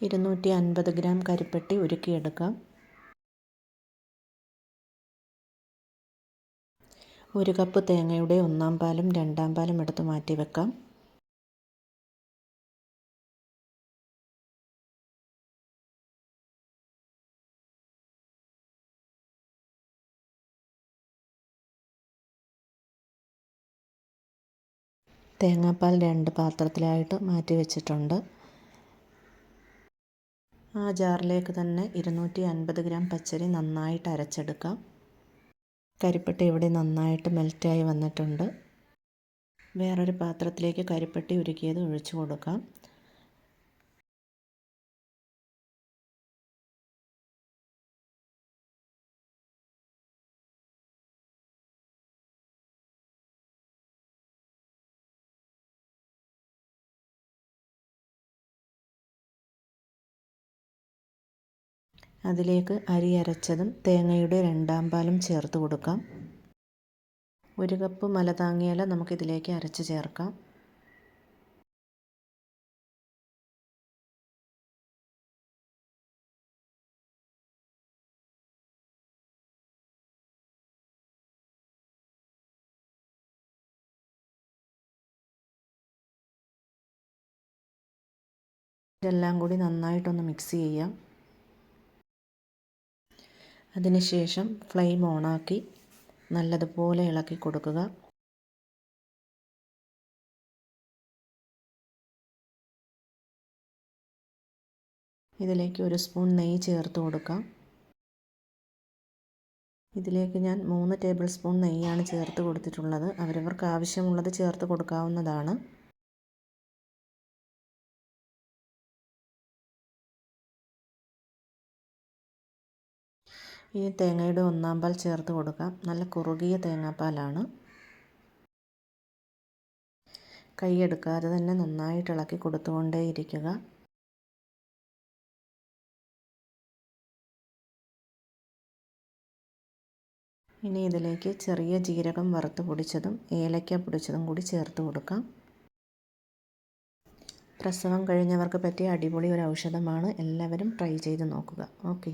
ഇരുന്നൂറ്റി അൻപത് ഗ്രാം കരിപ്പെട്ടി ഉരുക്കിയെടുക്കാം. ഒരു കപ്പ് തേങ്ങയുടെ ഒന്നാം പാലും രണ്ടാം പാലും എടുത്ത് മാറ്റി വെക്കാം. തേങ്ങാപ്പാൽ രണ്ട് പാത്രത്തിലായിട്ട് മാറ്റി വെച്ചിട്ടുണ്ട്. ആ ജാറിലേക്ക് തന്നെ ഇരുന്നൂറ്റി അൻപത് ഗ്രാം പച്ചരി നന്നായിട്ട് അരച്ചെടുക്കാം. കരിപ്പട്ടി ഇവിടെ നന്നായിട്ട് മെൽറ്റായി വന്നിട്ടുണ്ട്. വേറൊരു പാത്രത്തിലേക്ക് കരിപ്പട്ടി ഉരുക്കിയത് ഒഴിച്ചു കൊടുക്കാം. അതിലേക്ക് അരി അരച്ചതും തേങ്ങയുടെ രണ്ടാം പാലും ചേർത്ത് കൊടുക്കാം. ഒരു കപ്പ് മലതാങ്ങിയില നമുക്കിതിലേക്ക് അരച്ച് ചേർക്കാം. ഇതെല്ലാം കൂടി നന്നായിട്ടൊന്ന് മിക്സ് ചെയ്യാം. അതിനുശേഷം ഫ്ലെയിം ഓണാക്കി നല്ലതുപോലെ ഇളക്കി കൊടുക്കുക. ഇതിലേക്ക് ഒരു സ്പൂൺ നെയ്യ് ചേർത്ത് കൊടുക്കാം. ഇതിലേക്ക് ഞാൻ മൂന്ന് ടേബിൾ സ്പൂൺ നെയ്യാണ് ചേർത്ത് കൊടുത്തിട്ടുള്ളത്. അവരവർക്ക് ആവശ്യമുള്ളത് ചേർത്ത് കൊടുക്കാവുന്നതാണ്. ഈ തേങ്ങയുടെ ഒന്നാം പാൽ ചേർത്ത് കൊടുക്കാം. നല്ല കുറുകിയ തേങ്ങാപ്പാലാണ്. കൈയെടുക്കാതെ തന്നെ നന്നായിട്ട് ഇളക്കി കൊടുത്തുകൊണ്ടേയിരിക്കുക ഇനി ഇതിലേക്ക് ചെറിയ ജീരകം വറുത്ത് പൊടിച്ചതും ഏലക്ക പൊടിച്ചതും കൂടി ചേർത്ത് കൊടുക്കാം. പ്രസവം കഴിഞ്ഞവർക്ക് പറ്റിയ അടിപൊളി ഒരു ഔഷധമാണ്. എല്ലാവരും ട്രൈ ചെയ്ത് നോക്കുക. ഓക്കെ.